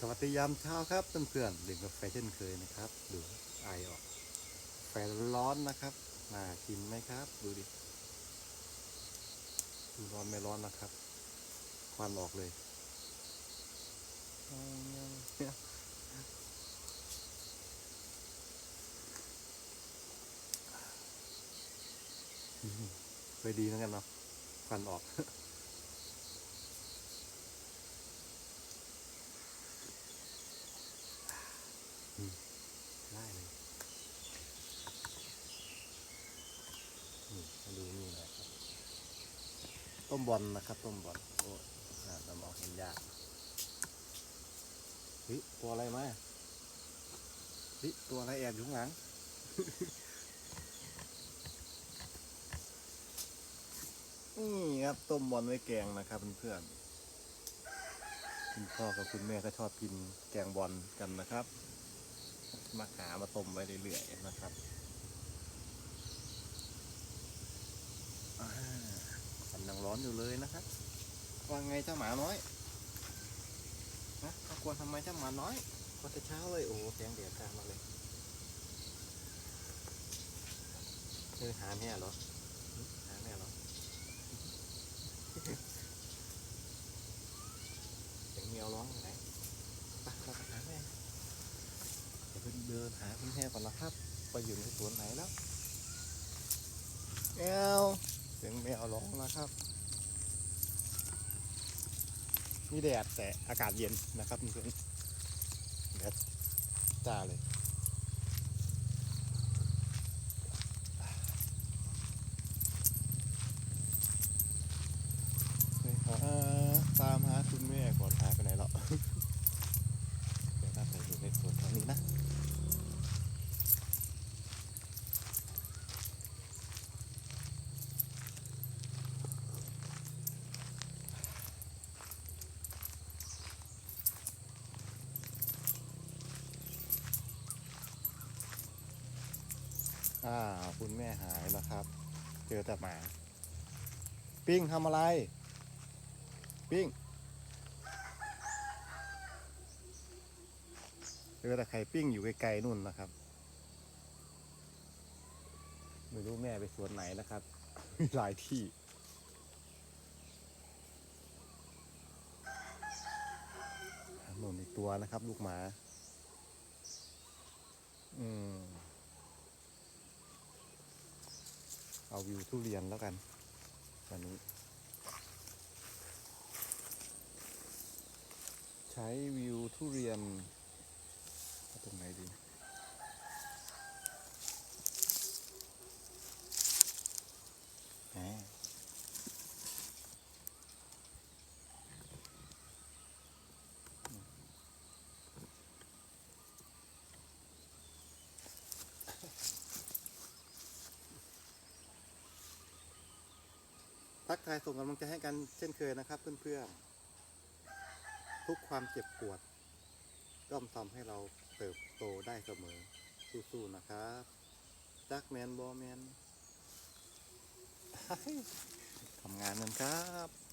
สวัสดียามเช้าครับเพื่อนๆดื่มกาแฟเช่นเคยนะครับดูไอออกแฟร้อนนะครับน่ากินไหมครับ ดูดิดูร้อนไม่ร้อนนะครับ ควันออกเลยอืมเคยดีเหมือนกันเนาะควันออก ได้เลยนี่มาดูนี่นะครับต้มบอลนะครับต้มบอลโอ้อ่าเรามองเห็นยากเฮ้ยตัวอะไรมาเฮ้ยตัวอะไรแอบอยู่ข้างหลังนี่ครับต้มบอลไว้แกงนะครับเพื่อนๆคุณพ่อกับคุณแม่ก็ชอบกินแกงบอลกันนะครับ มาหามาต้มไว้เรื่อยๆนะครับอ่ากำลังร้อนอยู่เลยนะครับว่าไงเจ้าหมาน้อยนะกวนทำไมเจ้าหมาน้อยก็จะเช้าเลยโอ้แสงแดดจ้ามาเลยเออหาแม่เหรอหึหาแม่เหรอ เสียงแมวร้องอยู่ไหนไปเราไปหาแม่ เดี๋ยวไปเดินหาคุณแม่ก่อนนะครับ ไปอยู่ในสวนไหนแล้วแมวเสียงแมวร้องนะครับ มีแดดแต่อากาศเย็นนะครับเพื่อนๆแดดจ้าเลยไปหาตามหาคุณแม่ก่อนหายไปไหนแล้ว เดี๋ยวน่าจะอยู่ในสวนแถวนี้นะ อ่าวคุณแม่หายแล้วครับ เจอแต่หมา ปิ้งทำอะไร ปิ้งเจอแต่ไข่ปิ้งอยู่ไกลๆนู่นนะครับ ไม่รู้แม่ไปสวนไหนนะครับ มีหลายที่หนุนอีกตัวนะครับ ลูกหมา อืม เอาวิวทุเรียนแล้วกัน วันนี้ ใช้วิวทุเรียนตรงไหนดี แหม ทักทายส่งกำลังใจให้กันเช่นเคยนะครับ เพื่อนๆทุกความเจ็บปวดย่อมทำให้เราเติบโตได้เสมอสู้ๆนะครับจักแมนบอแมนทำงานกันครับ